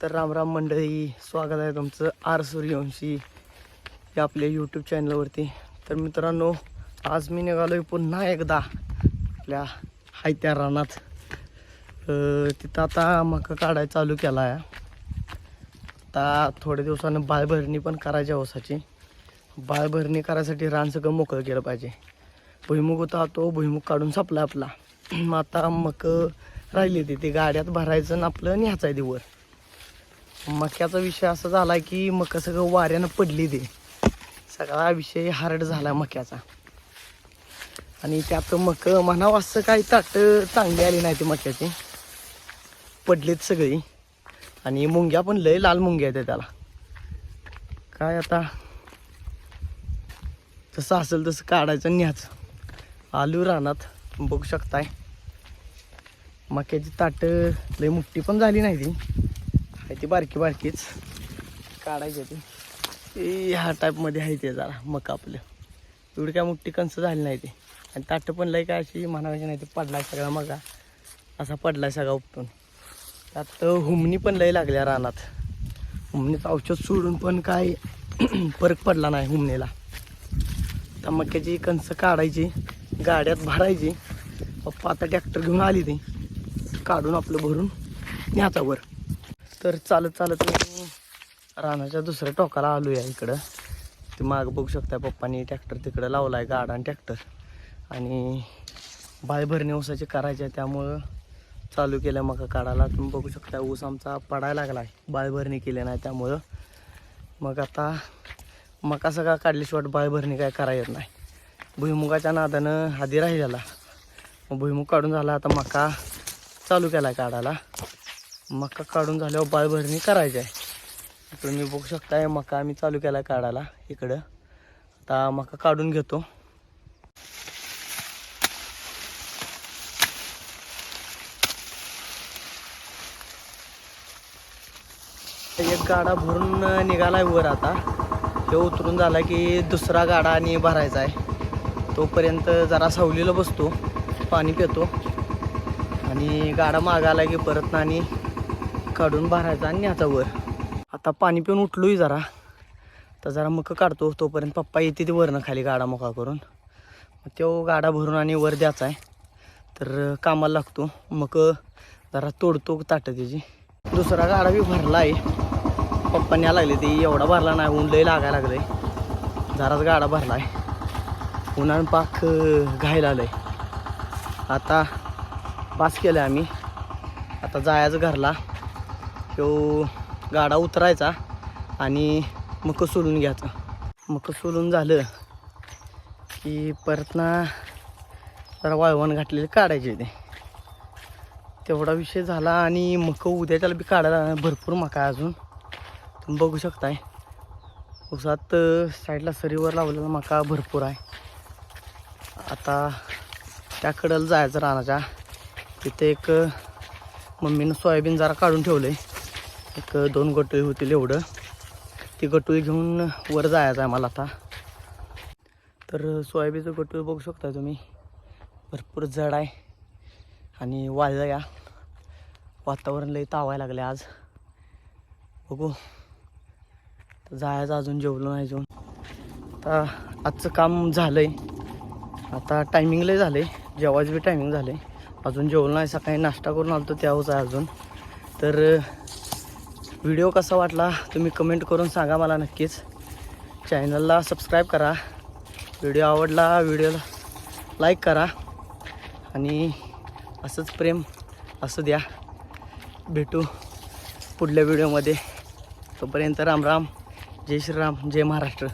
तर रामराम मंडळी स्वागत आहे तुमचं आर सूर्यवंशी या आपल्या यूट्यूब चॅनलवरती तर मित्रांनो आज मी निघालोय पुन्हा एकदा आपल्या हायत्या रानात. तिथं आता मका काढायला चालू केला आहे आता थोड्या दिवसानं बाळभरणी पण करायची ओसाची बाळभरणी करायसाठी रान सगळं मोकळं केलं पाहिजे. भुईमुग होता तो भुईमुग काढून संपला आपला. मग आता मक राहिली ती ते गाड्यात भरायचं आणि आपलं न्यायचं आहे दिवस मक्याचा विषय असा झाला की मका सगळं वाऱ्यानं पडली ते. सगळा विषय हार्ड झाला मक्याचा. आणि त्यात मक म्हणावं असं काही ताट चांगली आली नाही ती मक्याची. पडलीत सगळी. आणि मुंग्या पण लय लाल मुंग्या आहेत त्याला. काय आता? जसं असेल तसं काढायचं न्याच न्यायचं. आलू रानात बघू शकताय. मक्याची ताट लय मोठी पण झाली नाही ती. आहे ती बारकी बारकीच. काढायची ती. ह्या टाईपमध्ये आहे ते जरा मका आपलं. एवढी काय मोठी कणसं झाली नाही ती. आणि ताटं पण लय काय अशी म्हणायची नाही ते पडला सगळा मका. असा पडला सगळा उपटून. त्यात हुमणी पण लय लागल्या रानात. हुमणीचं औषध सोडून पण काय फरक पडला नाही हुमणीला. तर मक्याची कणसं काढायची गाड्यात भरायची. पप्पा आता ट्रॅक्टर घेऊन आली ती. काढून आपलं भरून न्याचावर तर चालत चालत मी रानाच्या दुसऱ्या टोकाला आलो आहे इकडं. ते मागं बघू शकता पप्पानी ट्रॅक्टर तिकडं लावला आहे गाडा आणि ट्रॅक्टर. आणि बाय भरणे ऊसाचे करायचे आहे त्यामुळं चालू केलं मका काढायला. तुम्ही बघू शकता ऊस आमचा पडायला लागला आहे बाय भरणी केली नाही त्यामुळं. मग आता मका सगळा काढल्याशिवाय बाय भरणी काय करायला येत नाही. भुईमुगाच्या नादानं आधी राहिलेला. मग भुईमुग काढून झाला आता मका चालू केला काढायला. मका काढून झाल्यावर बाय भरणी करायची आहे. तुम्ही बघू शकता मका आम्ही चालू केला काढायला. इकडं आता मका काढून घेतो. एक गाडा भरून निघाला आहे वर आता. तो उतरून झाला की दुसरा गाडा आणि भरायचा आहे. तोपर्यंत जरा सावलीला बसतो पाणी पितो. आणि गाडा मागायला की परत आणि काढून भरायचा आणि न्यायचा वर. आता पाणी पिऊन उठलोय जरा. तर जरा मग काढतो तोपर्यंत पप्पा येते ते वरनं खाली गाडा मोका करून. मग तो गाडा भरून आणि वर द्यायचा आहे. तर कामाला लागतो. मग जरा तोडतो ताटं त्याची. दुसरा गाडा बी भरला आहे पप्पांनी लागले ते. एवढा भरला नाही. ऊन लई लागायला लागले जराच गाडा भरला आहे उन्हाळून पाक घायला घायला आलंय. आता पास केलं आम्ही. आता जायचं घरला. तो गाडा उतरायचा आणि मग सोलून घ्यायचं. मग सोलून झालं की परत ना जरा वाळवण घातलेले काढायचे ते तेवढा विषय झाला आणि मक उद्याच्याला बी काढायला भरपूर मका आहे अजून. तुम्ही बघू शकताय. उसात साईडला सरीवर लावलेला मका भरपूर आहे. आता त्याकडं जायचं रानाच्या. तिथे एक मम्मीनं सोयाबीन जरा काढून ठेवलं आहे एक दोन गटोळी होतील एवढं. ती गटोळी घेऊन वर जायचं आहे मला आता. तर सोयाबीनचं गटोळी बघू शकता तुम्ही. भरपूर जड आहे आणि वाळलं या. वातावरण लई तावायला लागले आज. बघू. जायचं अजून जेवलो नाही जेवण आता आजचं काम झालं आहे आता टायमिंग लई झालं आहे जेवायचं बी टायमिंग झालं आहे अजून जेवलो नाही सकाळी नाश्ता करून आलो त्यावरच आहे अजून. तर व्हिडिओ कसा वाटला तुम्ही कमेंट करून सांगा मला नक्कीच. चॅनलला सबस्क्राईब करा. व्हिडिओ आवडला व्हिडिओला लाईक करा. आणि असंच प्रेम असू द्या. भेटू पुढल्या व्हिडिओमध्ये तोपर्यंत राम राम. जय श्रीराम. जय महाराष्ट्र.